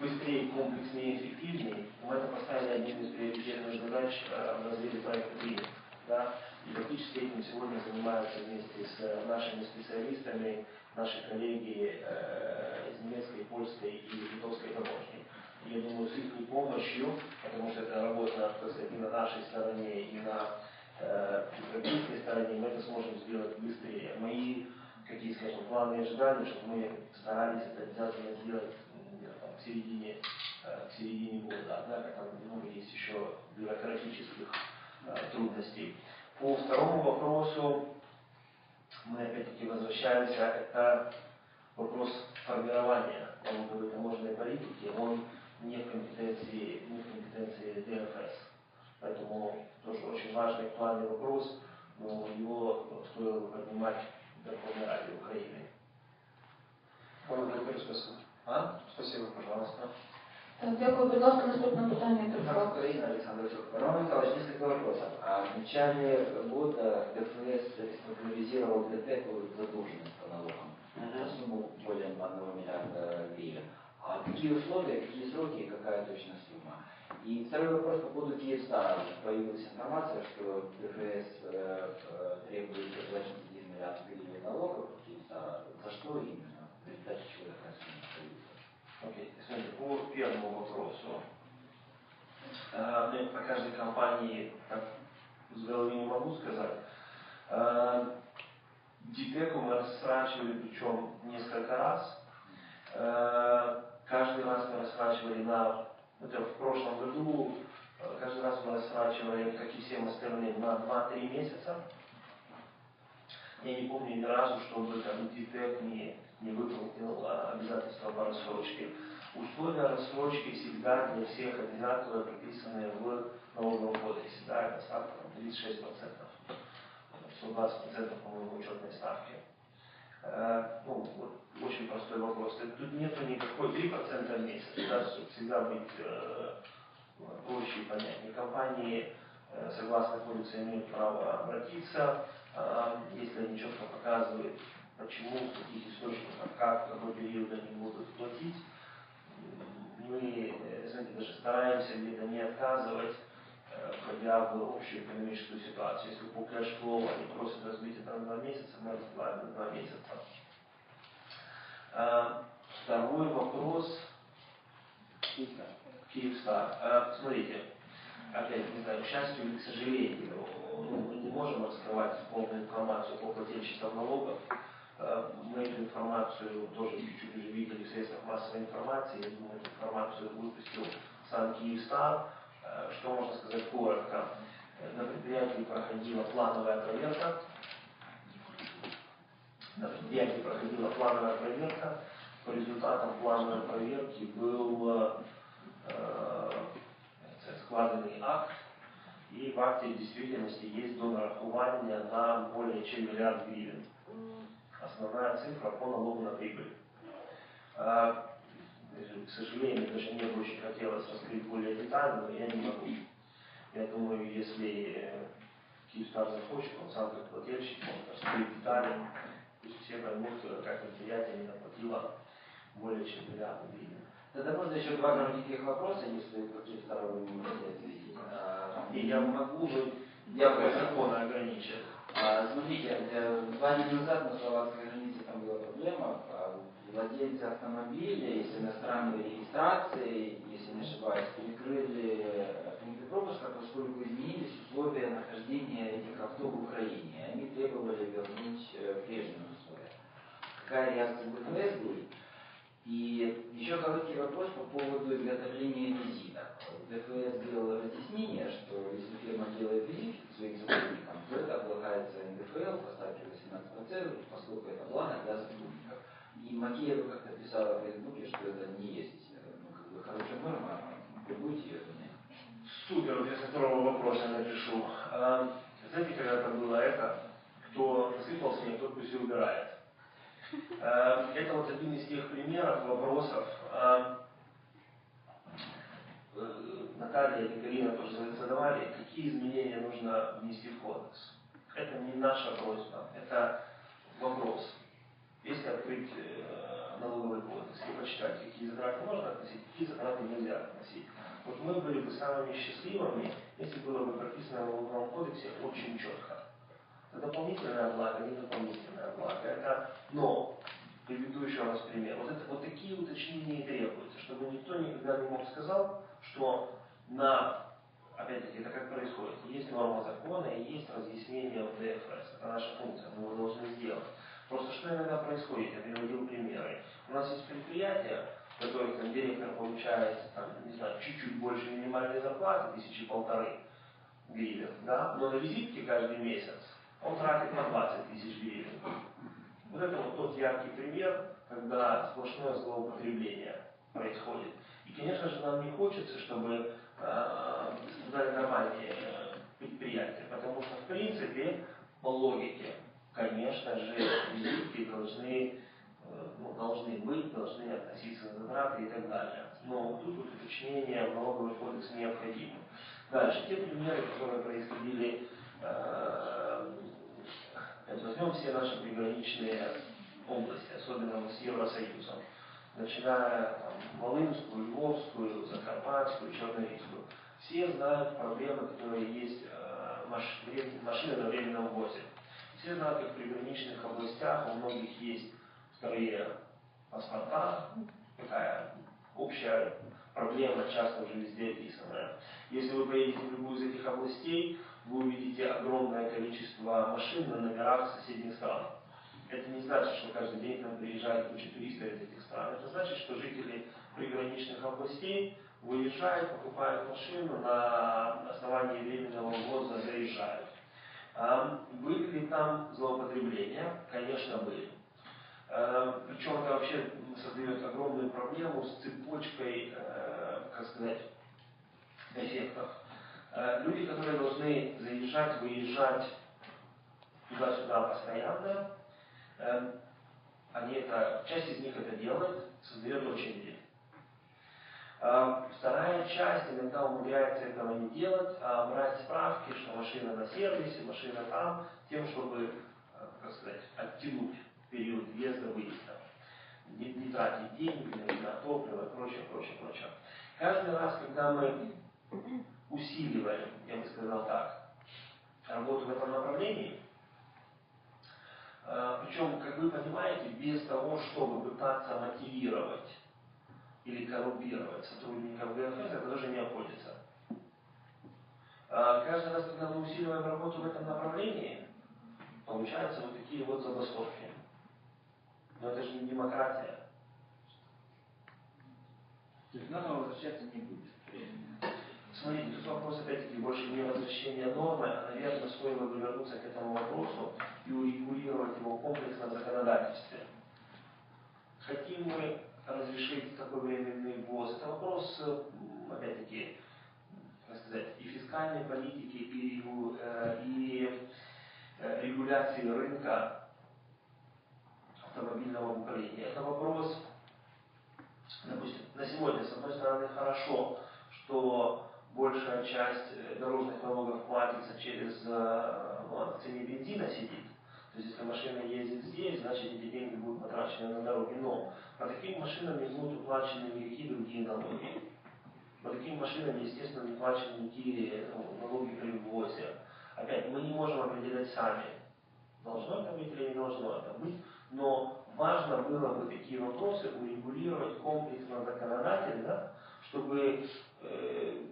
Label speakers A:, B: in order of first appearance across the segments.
A: быстрее, комплекснее, эффективнее, мы это поставили одним из приоритетных задач в разрезе проекта «Климат». Да? И фактически этим сегодня занимаются вместе с нашими специалистами наши коллеги э, из немецкой, польской и литовской таможни. Я думаю, с их помощью, потому что это работа, так сказать, и на нашей стороне, и на э, европейской стороне, мы это сможем сделать быстрее. Мои, какие, скажем, планы и ожидания, чтобы мы старались это обязательно сделать к середине, э, к середине года. Однако там много есть еще бюрократических э, трудностей. По второму вопросу мы опять-таки возвращаемся, это вопрос формирования налоговой таможенной политики, он не в компетенции, не в компетенции ДФС. Поэтому тоже очень важный актуальный вопрос, но его стоило поднимать в Верховной Раде Украины.
B: А? Спасибо, пожалуйста.
C: Дякую, будь ласка, наступне питання до
D: Украина, Александр Васюк. Роман Михайлович, несколько вопросов. А в начале года ДФС реструктуризировал ДТЭКу задолженность по налогам на сумму более 1 миллиарда гривен. А какие условия, какие сроки и какая точно сумма? И второй вопрос по поводу Киевстара. Появилась информация, что ДФС э, э, требует заплатить 1 миллиард гривен налогов Киевстара. За что именно? В результате чего?
A: Окей, смотрите, по первому вопросу. Э, ну, по каждой компании так, с головы не могу сказать. Э, Дипеку мы растрачивали, причем несколько раз. Э, каждый раз мы растрачивали на, это в прошлом году, каждый раз мы растрачивали, как и всем остальным, на 2-3 месяца. Я не помню ни разу, чтобы там Дипек не не выполнил обязательства по рассрочке. Условия рассрочки всегда для всех одинаковые, прописанные в налоговом кодексе. Да, это ставка 36%. 120% по-моему учетной ставки. Э, ну, вот, очень простой вопрос. Тут нет никакой 3% в месяц, да, чтобы всегда быть э, проще и понятнее. Компании, э, согласно кодексу, имеют право обратиться, э, если они четко показывают почему, в каких источниках, как, какой период они будут платить. Мы, э, знаете, даже стараемся где-то не отказывать, э, входя в общую экономическую ситуацию. Если по кэшфлоу они просят разбить это на два месяца, мы разбиваем на два месяца. А, второй вопрос. Киевстар. А, смотрите, опять, не знаю, к счастью или к сожалению, мы не можем раскрывать полную информацию по плательщикам налогов. Э, мы эту информацию тоже чуть-чуть уже видели в средствах массовой информации. Я думаю, эту информацию выпустил сам Киевстар. Э, что можно сказать коротко? Э, на предприятии проходила плановая проверка. На предприятии проходила плановая проверка. По результатам плановой проверки был э, складенный акт, и в акте в действительности есть до нарахування на более чем миллиард гривен основная цифра по налогу на прибыль. А, к сожалению, даже мне бы очень хотелось раскрыть более детально, но я не могу. Я думаю, если э, Киевстар захочет, он сам как плательщик может раскрыть детали, пусть все поймут, как предприятие не наплатило более чем миллиард гривен.
D: Тогда можно еще два коротеньких вопроса, если какие-то второго не можете ответить.
A: И я могу, но я по закону ограничен.
D: А, смотрите, э, два дня назад на словацкой границе там была проблема. А, владельцы автомобилей с иностранной регистрацией, если не ошибаюсь, перекрыли пункты пропуска, поскольку изменились условия нахождения этих авто в Украине. Они требовали вернуть э, прежние условия. Какая реакция БФС будет? И еще короткий вопрос по поводу изготовления визита. ДФС сделала разъяснение, что если фирма делает визит своим сотрудникам, то это облагается НДФЛ по ставке 18%, поскольку это блага для сотрудников. И Макеева как-то писала в Фейсбуке, что это не есть ну, как бы хорошая норма, вы будете ее менять?
A: Супер, вот я со второго вопроса напишу. А, знаете, когда это было это, кто насыпал снег, тот пусть и убирает. А, это вот один из тех примеров, вопросов, а, э, Наталья и Галина тоже задавали, какие изменения нужно внести в кодекс. Это не наша просьба, это вопрос. Если открыть э, налоговый кодекс и почитать, какие затраты можно относить, какие затраты нельзя относить. Вот мы были бы самыми счастливыми, если было бы прописано в налоговом кодексе очень четко. Это дополнительная оплата, не дополнительная оплата. Это, но, приведу еще раз пример. Вот, это, вот такие уточнения и требуются, чтобы никто никогда не мог сказать, что на, опять-таки, это как происходит, есть норма закона и есть разъяснение в ДФС. Это наша функция, мы его должны сделать. Просто что иногда происходит, я приводил примеры. У нас есть предприятия, в которых там, директор получает, там, не знаю, чуть-чуть больше минимальной зарплаты, тысячи полторы гривен, да, но на визитке каждый месяц он тратит на 20 тысяч гривен. Вот это вот тот яркий пример, когда сплошное злоупотребление происходит. И, конечно же, нам не хочется, чтобы нормальные э, предприятия, потому что, в принципе, по логике, конечно же, визитки должны, э, ну, должны быть, должны относиться к затраты и так далее. Но тут уточнение в налоговый кодекс необходимо. Дальше, те примеры, которые происходили э, Возьмем все наши приграничные области, особенно с Евросоюзом, начиная там, Волынскую, Львовскую, Закарпатскую, Чернорийскую. Все знают проблемы, которые есть э, маш, машины на временном ввозе. Все знают, как в приграничных областях у многих есть вторые паспорта, такая общая проблема, часто уже везде описанная. Если вы поедете в любую из этих областей, вы увидите огромное количество машин на номерах соседних стран. Это не значит, что каждый день к нам приезжает куча туристов из этих стран. Это значит, что жители приграничных областей выезжают, покупают машину, на основании временного ввоза заезжают. А, были ли там злоупотребления? Конечно, были. А, причем это вообще создает огромную проблему с цепочкой, э, как сказать, эффектов. Э, люди, которые должны заезжать, выезжать туда-сюда постоянно, они это, часть из них это делает, создает очереди. Э, вторая часть иногда умудряется этого не делать, а брать справки, что машина на сервисе, машина там, тем, чтобы, как сказать, оттянуть период въезда-выезда. Не, не тратить деньги на топливо и прочее, прочее, прочее. Каждый раз, когда мы усиливаем, я бы сказал так, работу в этом направлении. А, Причем, как вы понимаете, без того, чтобы пытаться мотивировать или коррумпировать сотрудников ГФС, это тоже не обходится. А, каждый раз, когда мы усиливаем работу в этом направлении, получаются вот такие вот забастовки. Но это же не демократия.
D: То есть нам возвращаться не будет.
A: Смотрите, тут вопрос опять-таки больше не возвращения нормы, а, наверное, стоило бы вернуться к этому вопросу и урегулировать его комплексно в законодательстве. Хотим мы разрешить такой временный ввоз? Это вопрос, опять-таки, как сказать, и фискальной политики, и, э, и э, регуляции рынка автомобильного Украине. Это вопрос, допустим, на сегодня, с одной стороны, хорошо, что большая часть э, дорожных налогов платится через э, ну, цене бензина сидит. То есть если машина ездит здесь, значит эти деньги будут потрачены на дороге. Но по таким машинам не будут уплачены никакие другие налоги. По таким машинам, естественно, не плачены никакие ну, налоги при ввозе. Опять, мы не можем определять сами, должно это быть или не должно это быть, но важно было бы такие вопросы урегулировать комплексно законодательно, чтобы э,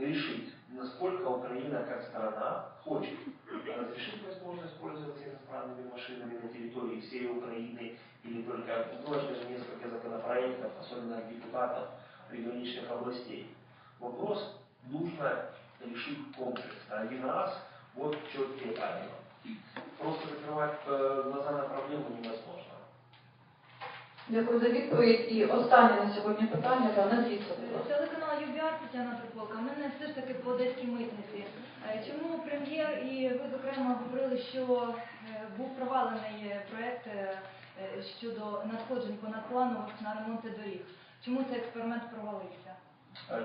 A: решить, насколько Украина как страна хочет разрешить возможность пользоваться иностранными машинами на территории всей Украины или только, ну, это же несколько законопроектов, особенно от депутатов приграничных областей. Вопрос нужно решить комплексно, один раз, вот четкие правила. Просто закрывать э, глаза на проблему невозможно.
C: Дякую за відповідь. І останнє на сьогодні питання, та назвіться, будь
E: ЮБІАР Тетяна Тополка. У мене все ж таки по одеській митниці. Е, Чому прем'єр і ви зокрема говорили, що е, був провалений проект е, щодо надходжень понадпланових на ремонти доріг? Чому цей експеримент провалився?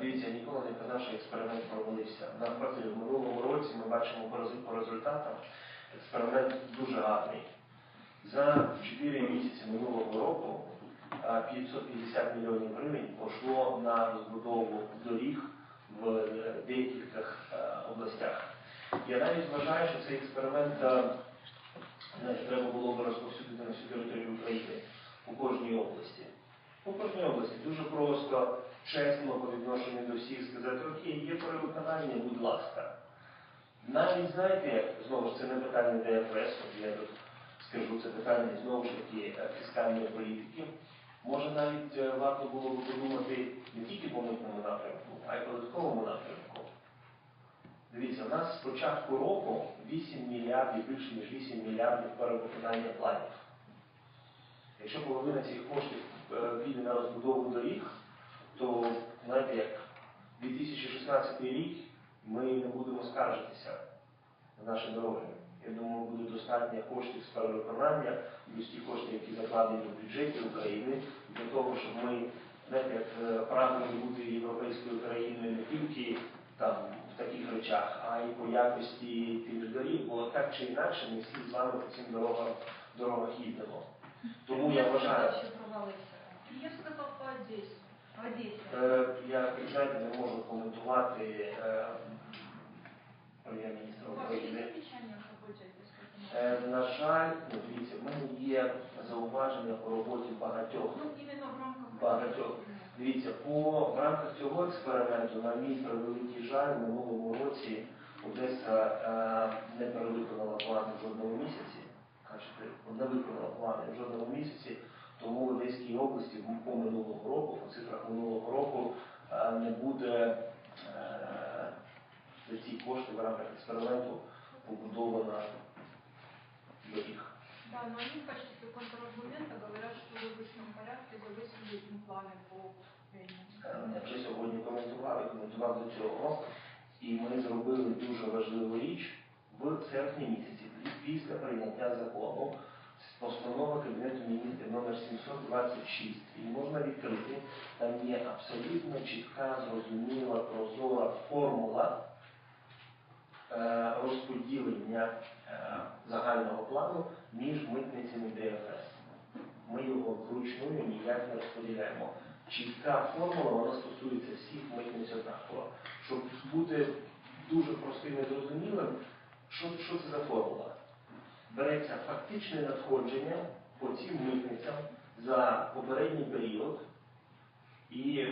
A: Дивіться, я ніколи не казав, що експеримент провалився. Навпаки, в минулому році ми бачимо по результатам, експеримент дуже гарний. За 4 місяці минулого року, 550 мільйонів гривень пішло на розбудову доріг в е, деяких е, областях. Я навіть вважаю, що цей експеримент е, треба було б розповсюдити на всю територію України у кожній області. У кожній області дуже просто, чесно по відношенню до всіх сказати, окей, є перевиконання, будь ласка. Навіть знаєте, знову ж це не питання ДФС, я тут скажу, це питання знову ж таки фіскальної політики. Може навіть е, варто було б подумати не тільки по митному напрямку, а й податковому напрямку. Дивіться, у нас з початку року 8 мільярдів, більше ніж 8 мільярдів перевиконання планів. Якщо половина цих коштів е, піде на розбудову доріг, то знаєте як 2016 рік ми не будемо скаржитися на наші дороги. Я думаю, буде достатньо коштів з перевиконання, плюс ті кошти, які закладені в бюджеті України, для того, щоб ми знаєте, як е, прагнули бути європейською країною не тільки там в таких речах, а й по якості тих доріг, бо так чи інакше ми всі з вами по цим дорогам дорогах їдемо. Тому я вважаю.
F: Я сказал по.
E: Одесі.
A: Е, Я, знаєте, не можу коментувати е, прем'єр-міністра
F: У вас есть
A: України.
F: замечания в работе Одесской
A: Е, На жаль, ну, дивіться, в мене є зауваження по роботі багатьох.
F: Ну, именно в
A: Багатьох. Дивіться, по в рамках цього експерименту, на мій превеликий жаль, в минулому році Одеса е, не перевиконала плани в жодному місяці. Кажете, не виконала плани в жодному місяці, тому в Одеській області по минулого року, по цифрах минулого року, е, не буде е, за ці кошти в рамках експерименту побудована
F: но они в качестве контраргумента говорят, что в обычном порядке завысили им планы по
A: Е, Я вже сьогодні коментував і коментував до цього. І ми зробили дуже важливу річ в серпні місяці, після прийняття закону з постанова Кабінету міністрів номер 726. І можна відкрити, там є абсолютно чітка, зрозуміла, прозора формула е, розподілення е, загального плану між митницями ДФС. Ми його вручную ніяк не розподіляємо. Чітка формула, вона стосується всіх митниць однаково. Щоб бути дуже простим і зрозумілим, що, що це за формула? Береться фактичне надходження по цим митницям за попередній період, і,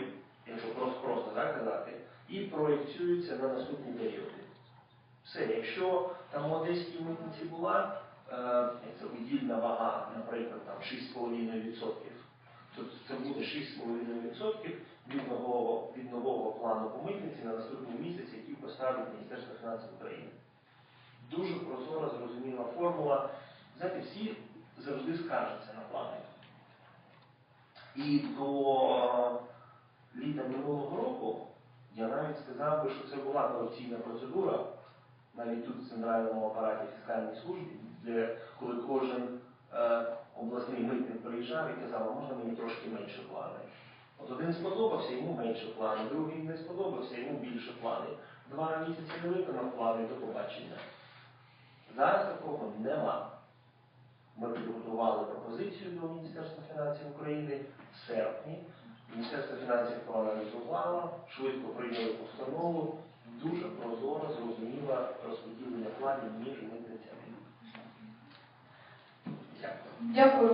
A: якщо просто, просто так казати, і проєкцюється на наступні періоди. Все, якщо там Одеській митниці була це удільна вага, наприклад, там 6,5%, то це буде 6,5% від нового, від нового плану по митниці на наступний місяць, який поставить Міністерство фінансів України. Дуже прозора, зрозуміла формула. Знаєте, всі завжди скаржаться на плани. І до літа минулого року я навіть сказав би, що це була корупційна процедура, навіть тут в центральному апараті фіскальної служби, де коли кожен е, обласний митник приїжджав і казав, а можна мені трошки менше плани. От один сподобався, йому менше плани, другий не сподобався, йому більше плани. Два місяці не виконав плани до побачення. Зараз такого нема. Ми підготували пропозицію до Міністерства фінансів України в серпні. Міністерство фінансів проаналізувало, швидко прийняли постанову, дуже прозоро, зрозуміло розподілення планів між.
C: Дякую.